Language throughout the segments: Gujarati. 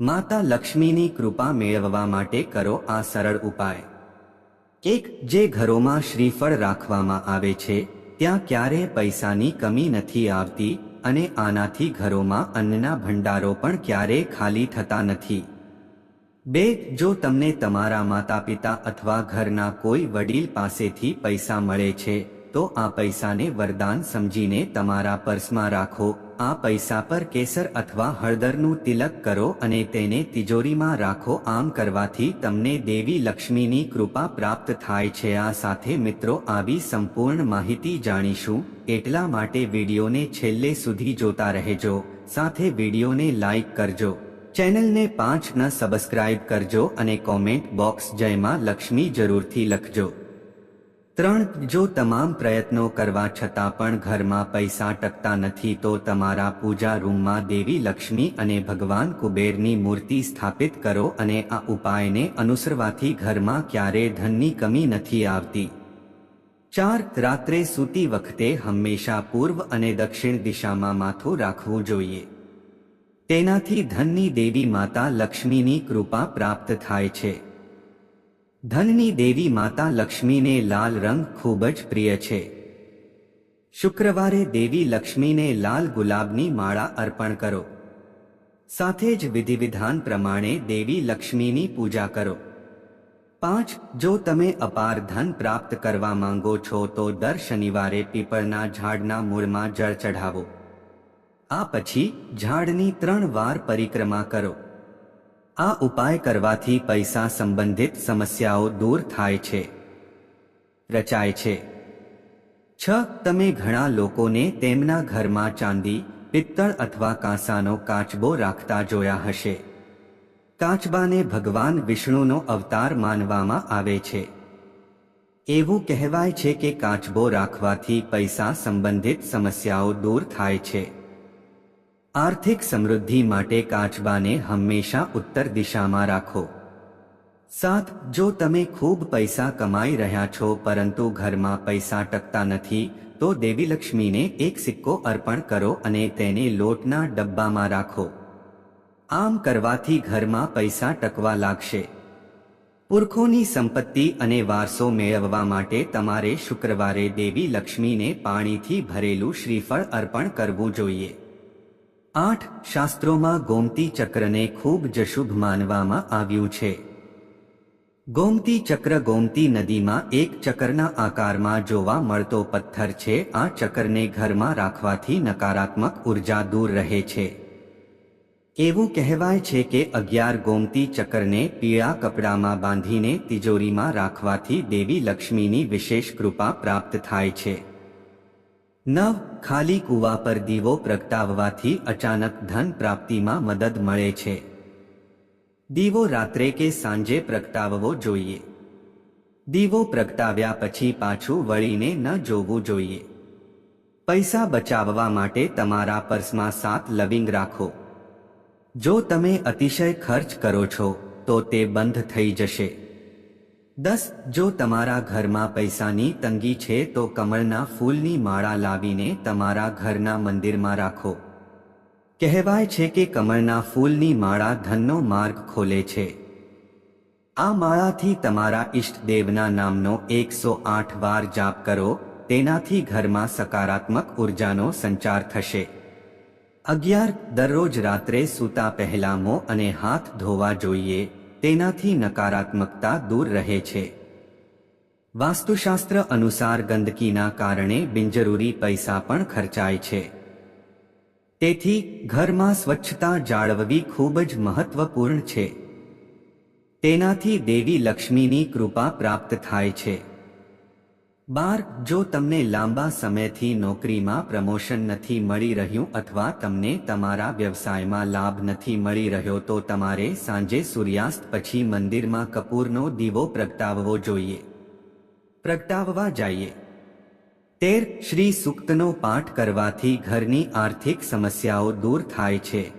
માતા લક્ષ્મીની કૃપા મેળવવા માટે કરો આ સરળ ઉપાય. એક, જે ઘરોમાં શ્રીફળ રાખવામાં આવે છે, ત્યાં ક્યારેય પૈસાની કમી નથી આવતી અને આનાથી ઘરોમાં અન્નના ભંડારો પણ ક્યારેય ખાલી થતા નથી. બે, જો તમને તમારા માતા પિતા અથવા ઘરના કોઈ વડીલ પાસેથી પૈસા મળે છે તો આ પૈસાને વરદાન સમજીને તમારા પર્સમાં રાખો. આ પૈસા પર કેસર અથવા હળદરનું તિલક કરો અને તેને તિજોરીમાં રાખો. આમ કરવાથી તમને દેવી લક્ષ્મીની કૃપા પ્રાપ્ત થાય છે. આ સાથે મિત્રો આવી સંપૂર્ણ માહિતી જાણીશું. એટલા માટે વિડીયોને છેલ્લે સુધી જોતા રહેજો. સાથે વિડીયોને લાઈક કરજો. ચેનલને પાંચ ન સબસ્ક્રાઇબ કરજો અને કોમેન્ટ બોક્સ જયમાં લક્ષ્મી જરૂરથી લખજો. ત્રણ જો તમામ પ્રયત્નો કરવા છતાં પણ ઘરમાં પૈસા ટકતા નથી તો તમારા પૂજા રૂમમાં દેવી લક્ષ્મી અને ભગવાન કુબેરની મૂર્તિ સ્થાપિત કરો અને આ ઉપાયને અનુસરવાથી ઘરમાં ક્યારેય ધનની કમી નથી આવતી. ચાર, રાત્રે સૂતી વખતે હંમેશા પૂર્વ અને દક્ષિણ દિશામાં માથું રાખવું જોઈએ. તેનાથી ધનની દેવી માતા લક્ષ્મીની કૃપા પ્રાપ્ત થાય છે. ધનની દેવી માતા લક્ષ્મીને લાલ રંગ ખૂબ જ પ્રિય છે. શુક્રવારે દેવી લક્ષ્મીને લાલ ગુલાબની માળા અર્પણ કરો. સાથે જ વિધિવિધાન પ્રમાણે દેવી લક્ષ્મીની પૂજા કરો. પાંચ, જો તમે અપાર ધન પ્રાપ્ત કરવા માંગો છો તો દર શનિવારે પીપળના ઝાડના મૂળમાં જળ ચઢાવો. આ પછી ઝાડની ત્રણ વાર પરિક્રમા કરો. આ ઉપાય કરવાથી પૈસા સંબંધિત સમસ્યાઓ દૂર થાય છે. રચાય છે. છ, તમે ઘણા લોકોને તેમના ઘરમાં ચાંદી, પિત્તળ અથવા કાંસાનો કાચબો રાખતા જોયા હશે. કાચબાને ભગવાન વિષ્ણુનો અવતાર માનવામાં આવે છે. એવું કહેવાય છે કે કાચબો રાખવાથી પૈસા સંબંધિત સમસ્યાઓ દૂર થાય છે. આર્થિક સમૃદ્ધિ માટે કાચબાને હંમેશા ઉત્તર દિશામાં રાખો. સાત, જો તમે ખૂબ પૈસા કમાઈ રહ્યા છો પરંતુ ઘરમાં પૈસા ટકતા નથી, તો દેવી લક્ષ્મીને એક સિક્કો અર્પણ કરો અને તેને લોટના ડબ્બામાં રાખો. આમ કરવાથી ઘરમાં પૈસા ટકવા લાગશે. પુરખોની સંપત્તિ અને વારસો મેળવવા માટે તમારે શુક્રવારે દેવી લક્ષ્મીને પાણીથી ભરેલું શ્રીફળ અર્પણ કરવું જોઈએ. આઠ શાસ્ત્રોમાં ગોમતી ચક્રને ખૂબ જ શુભ માનવામાં આવ્યું છે. ગોમતી ચક્ર ગોમતી નદીમાં એક ચક્રના આકારમાં જોવા મળતો પથ્થર છે. આ ચક્રને ઘરમાં રાખવાથી નકારાત્મક ઊર્જા દૂર રહે છે. એવું કહેવાય છે કે અગિયાર ગોમતી ચક્રને પીળા કપડામાં બાંધીને તિજોરીમાં રાખવાથી દેવી લક્ષ્મીની વિશેષ કૃપા પ્રાપ્ત થાય છે. નવ ખાલી કૂવા પર દીવો પ્રગટાવવાથી અચાનક ધન પ્રાપ્તિમાં મદદ મળે છે. દીવો રાત્રે કે સાંજે પ્રગટાવવો જોઈએ. દીવો પ્રગટાવ્યા પછી પાછું વળીને ન જોવું જોઈએ. પૈસા બચાવવા માટે તમારા પર્સમાં સાત લવિંગ રાખો. જો તમે અતિશય ખર્ચ કરો છો, તો તે બંધ થઈ જશે. દસ, જો તમારા ઘરમાં પૈસાની તંગી છે તો કમળના ફૂલની માળા લાવીને તમારા ઘરના મંદિરમાં રાખો. કહેવાય છે કે કમળના ફૂલની માળા ધનનો માર્ગ ખોલે છે. આ માળાથી તમારા ઈષ્ટદેવના નામનો એકસો આઠ વાર જાપ કરો, તેનાથી ઘરમાં સકારાત્મક ઉર્જાનો સંચાર થશે. અગિયાર, દરરોજ રાત્રે સૂતા પહેલા મોં અને હાથ ધોવા જોઈએ. તેનાથી નકારાત્મકતા દૂર રહે છે. વાસ્તુશાસ્ત્ર અનુસાર ગંદકીના કારણે બિનજરૂરી પૈસા પણ ખર્ચાય છે. તેથી, ઘરમાં સ્વચ્છતા જાળવવી ખૂબ જ મહત્વપૂર્ણ છે. તેનાથી દેવી લક્ષ્મીની કૃપા પ્રાપ્ત થાય છે. બાર, જો તમને લાંબા સમયથી નોકરીમાં પ્રમોશન નથી મળી રહ્યું અથવા તમને તમારા વ્યવસાયમાં લાભ નથી મળી રહ્યો તો તમારે સાંજે સૂર્યાસ્ત પછી મંદિરમાં કપૂરનો દીવો પ્રગટાવવો જોઈએ. પ્રગટાવવા જઈએ. તેર, શ્રી સુક્તનો પાઠ કરવાથી ઘરની આર્થિક સમસ્યાઓ દૂર થાય છે.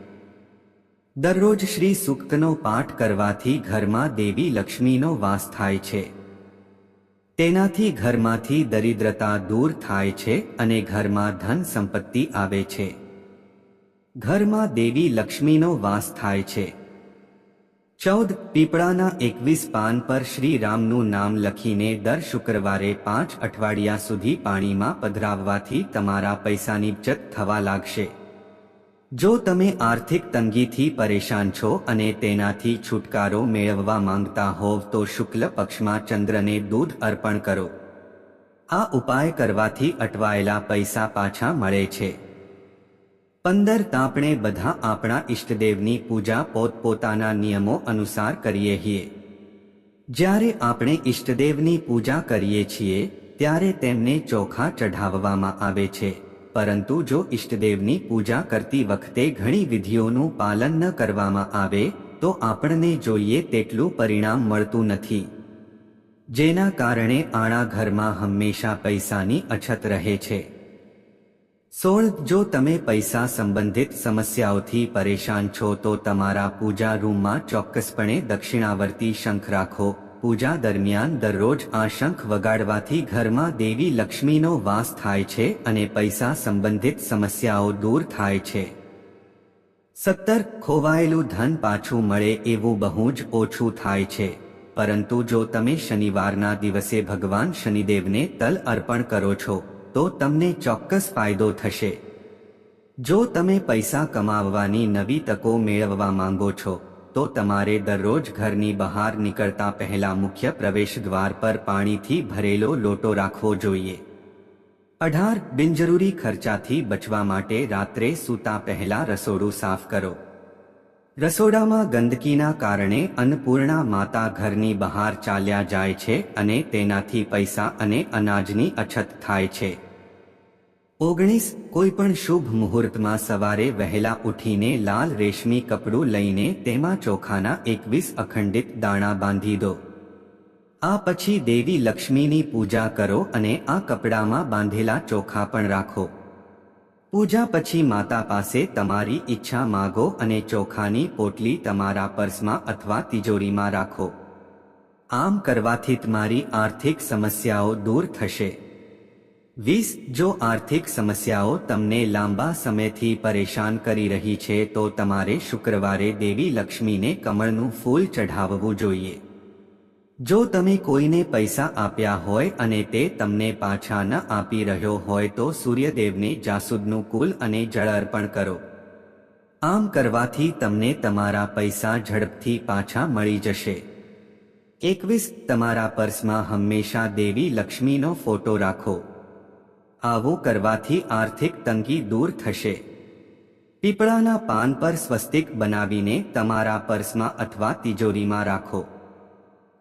દરરોજ શ્રી સુક્તનો પાઠ કરવાથી ઘરમાં દેવી લક્ષ્મીનો વાસ થાય છે. તેનાથી ઘરમાંથી દરિદ્રતા દૂર થાય છે અને ઘરમાં ધન સંપત્તિ આવે છે. ઘરમાં દેવી લક્ષ્મીનો વાસ થાય છે. ચૌદ, પીપળાના એકવીસ પાન પર શ્રી રામનું નામ લખીને દર શુક્રવારે પાંચ અઠવાડિયા સુધી પાણીમાં પધરાવવાથી તમારા પૈસાની બચત થવા લાગશે. જો તમે આર્થિક તંગીથી પરેશાન છો અને તેનાથી છુટકારો મેળવવા માંગતા હોવ તો શુક્લ પક્ષમાં ચંદ્રને દૂધ અર્પણ કરો. આ ઉપાય કરવાથી અટવાયેલા પૈસા પાછા મળે છે. પંદર તાપણે બધા આપણા ઈષ્ટદેવની પૂજા પોતપોતાના નિયમો અનુસાર કરીએ છીએ. જ્યારે આપણે ઈષ્ટદેવની પૂજા કરીએ છીએ, ત્યારે તેમને ચોખા ચઢાવવામાં આવે છે. પરંતુ જો ઈષ્ટદેવની પૂજા કરતી વખતે ઘણી વિધિઓનું પાલન ન કરવામાં આવે, તો આપણને જોઈએ તેટલું પરિણામ મળતું નથી. જેના કારણે આણા ઘરમાં હંમેશા પૈસાની અછત રહે છે. સોળ, જો તમે પૈસા સંબંધિત સમસ્યાઓથી પરેશાન છો તો તમારા પૂજા રૂમમાં ચોક્કસપણે દક્ષિણાવર્તી શંખ રાખો. પૂજા દરમિયાન દરરોજ આ શંખ વગાડવાથી ઘરમાં દેવી લક્ષ્મીનો વાસ થાય છે અને પૈસા સંબંધિત સમસ્યાઓ દૂર થાય છે. સત્તર ખોવાયેલું ધન પાછું મળે એવું બહુ જ ઓછું થાય છે. પરંતુ જો તમે શનિવારના દિવસે ભગવાન શનિદેવને તલ અર્પણ કરો છો, તો તમને ચોક્કસ ફાયદો થશે. જો તમે પૈસા કમાવવાની નવી તકો મેળવવા માંગો છો તો તમારે દરરોજ ઘરની બહાર નીકળતા પહેલા મુખ્ય પ્રવેશ દ્વાર પર પાણીથી ભરેલો લોટો રાખવો જોઈએ. અઢાર બિનજરૂરી ખર્ચાથી બચવા માટે રાત્રે સૂતા પહેલા રસોડું સાફ કરો. રસોડામાં ગંદકીના કારણે અન્નપૂર્ણા માતા ઘરની બહાર ચાલ્યા જાય છે અને તેનાથી પૈસા અને અનાજની અછત થાય છે. ઓગણીસ કોઈ પણ શુભ મુહૂર્તમાં સવારે વહેલા ઉઠીને લાલ રેશમી કપડું લઈને તેમાં ચોખાના એકવીસ અખંડિત દાણા બાંધી દો. આ પછી દેવી લક્ષ્મીની પૂજા કરો અને આ કપડામાં બાંધેલા ચોખા પણ રાખો. પૂજા પછી માતા પાસે તમારી ઈચ્છા માગો અને ચોખાની પોટલી તમારા પર્સમાં અથવા તિજોરીમાં રાખો. આમ કરવાથી તમારી આર્થિક સમસ્યાઓ દૂર થશે. વીસ જો આર્થિક સમસ્યાઓ તમને લાંબા સમયથી પરેશાન કરી રહી છે તો તમારે શુક્રવારે દેવી લક્ષ્મીને કમળનું ફૂલ ચઢાવવું જોઈએ. જો તમે કોઈને પૈસા આપ્યા હોય અને તે તમને પાછા ન આપી રહ્યો હોય તો સૂર્યદેવને જાસૂદનું કુલ અને જળ અર્પણ કરો. આમ કરવાથી તમને તમારા પૈસા ઝડપથી પાછા મળી જશે. એકવીસ, તમારા પર્સમાં હંમેશા દેવી લક્ષ્મીનો ફોટો રાખો. આવું કરવાથી આર્થિક તંગી દૂર થશે. પીપળાના પાન પર સ્વસ્તિક બનાવીને તમારા પર્સમાં અથવા તિજોરીમાં રાખો.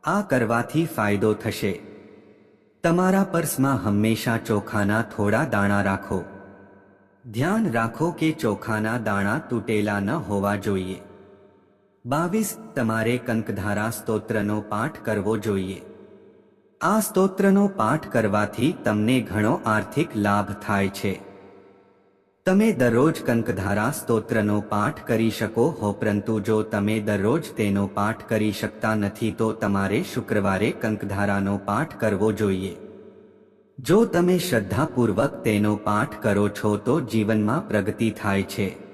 આ કરવાથી ફાયદો થશે. તમારા પર્સમાં હંમેશા ચોખાના થોડા દાણા રાખો. ધ્યાન રાખો કે ચોખાના દાણા તૂટેલા ન હોવા જોઈએ. બાવીસ, તમારે કંકધારા સ્તોત્રનો પાઠ કરવો જોઈએ. આ સ્તોત્રનો પાઠ કરવાથી તમને ઘણો આર્થિક લાભ થાય છે. તમે દરરોજ કંકધારા સ્તોત્રનો પાઠ કરી શકો હો, પરંતુ જો તમે દરરોજ તેનો પાઠ કરી શકતા નથી, તો તમારે શુક્રવારે કંકધારાનો પાઠ કરવો જોઈએ. જો તમે શ્રદ્ધાપૂર્વક તેનો પાઠ કરો છો, તો જીવનમાં પ્રગતિ થાય છે.